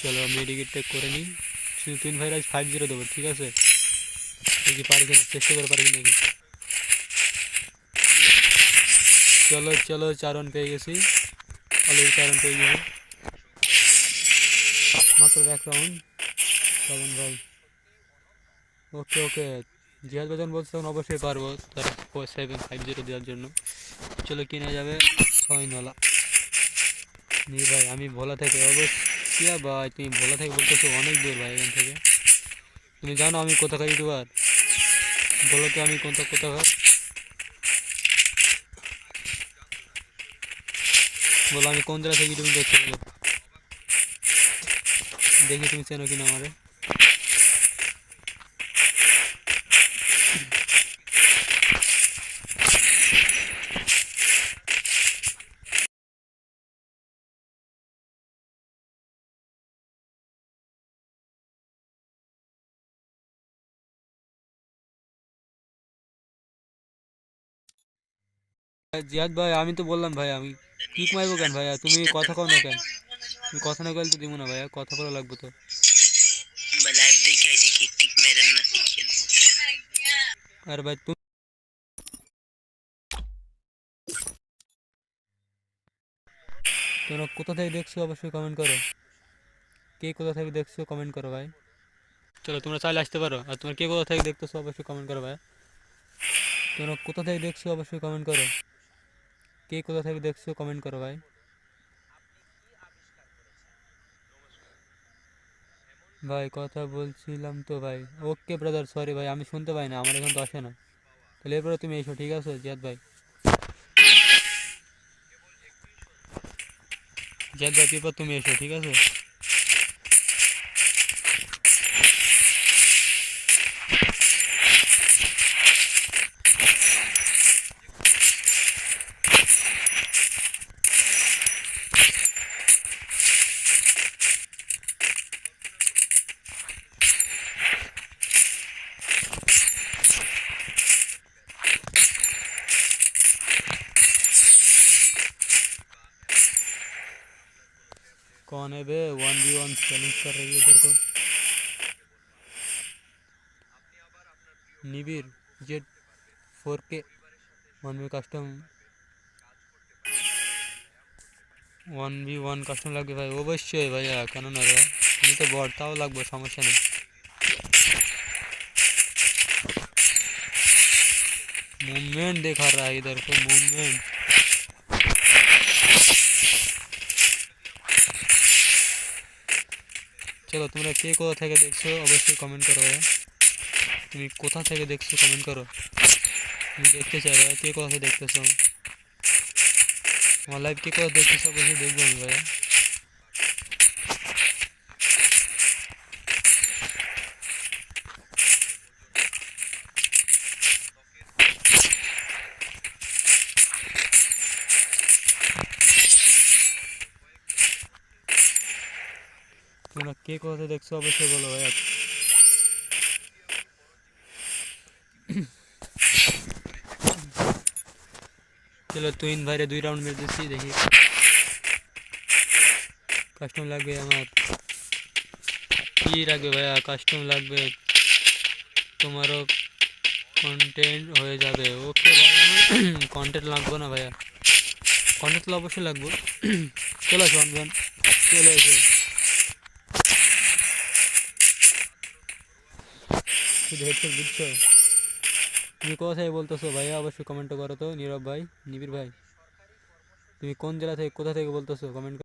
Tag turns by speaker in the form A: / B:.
A: চলো মেডিকেটটা করে নিই। শুধু তিন ভাইয়ের আজ ফাইভ জিরো দেবো, ঠিক আছে? দেখি পারি কিনা চেষ্টা করে পারি নাকি চলো চলো চার রান পেয়ে গেছি। অলরেডি চার রান পেয়ে গেছি। মাত্র এক রাউন্ড সেভেন ভাই। ওকে ওকে। জিহাদ বেতন বলছে তখন অবশ্যই পারব। তার সেভেন ফাইভ জিরো দেওয়ার জন্য। চলো, কিনে যাবে। ছয় নলা। নি ভাই আমি ভোলা থেকে অবশ্যই ভাই তুমি ভোলা থেকে বলতেছো অনেক দূর ভাই এখান থেকে। তুমি জানো আমি কোথাকার ইউটিউবার? বলো তো আমি কোথা কোথাকার? বলো আমি কোন জায়গা থেকে ইউটিউব দেখতে দেখি তুমি চেনো কিনা আমারে। জিয়াদ ভাই আমি তো বললাম ভাই আমি কিক মারবো কেন ভাইয়া? তুমি কথা কও না কেন? তুমি কথা না কইলে তো দিব না ভাইয়া কথা বলা লাগবে তো। আর ভাই তুমি তোমরা কোথা থেকে দেখছ? অবশ্যই কমেন্ট করো। কে কোথা থেকে দেখছ? কমেন্ট করো ভাই। চলো তোমরা চাইলে আসতে পারো। আর তোমরা কে কোথা থেকে দেখতেছো? অবশ্যই কমেন্ট করো ভাই তোমরা কোথা থেকে দেখছ? অবশ্যই কমেন্ট করো। কে কোথা থেকে দেখছ কমেন্ট করো ভাই। ভাই, কথা বলছিলাম তো ভাই। ওকে ব্রাদার সরি ভাই, আমি শুনতে পাই না, আমার এখন তো আসে না। তাহলে এরপরে তুমি এসো, ঠিক আছে? জিয়াদ ভাই। জিয়াদ ভাই, এরপর তুমি এসো, ঠিক আছে? कौन है बे वन वी वन चैलेंज कर रही है इधर को Nibir Z four K one V custom one V one custom লাগবে ভাই অবশ্যই ভাইয়া কেন না ভাই আমি তো বড় তাও লাগবে সমস্যা নেই मूवमेंट दिखा रहा है इधर को मूवमेंट চলো তোমরা কে কোথা থেকে দেখছ অবশ্যই কমেন্ট করো ভাইয়া তুমি কোথা থেকে দেখছ কমেন্ট করো আমি দেখতে চাই ভাইয়া কে কোথা থেকে দেখতেছো আমার লাইভ কে কোথা দেখতেছো অবশ্যই দেখব আমি ভাইয়া তোমরা কে কোথা থেকে দেখছ অবশ্যই বলো ভাইয়া। চলো তুইন ভাইরে দুই রাউন্ড মেরে দিচ্ছি, দেখি। কাস্টম লাগবে আমার। কি লাগবে ভাইয়া? কাস্টম লাগবে। তোমারও কন্টেন্ট হয়ে যাবে। ওকে ভাইয়া কন্টেন্ট লাগবে না ভাইয়া। কন্টেন্ট তো অবশ্যই লাগবে। চলে আসো, অনবেন। চলে এসো। শুধু হেডফোন বুঝছ তুমি কোথায় বলতেছো ভাইয়া? অবশ্যই কমেন্ট করো তো। নীরব ভাই নিবির ভাই, তুমি কোন জেলা থেকে, কোথা থেকে বলতেছো? কমেন্ট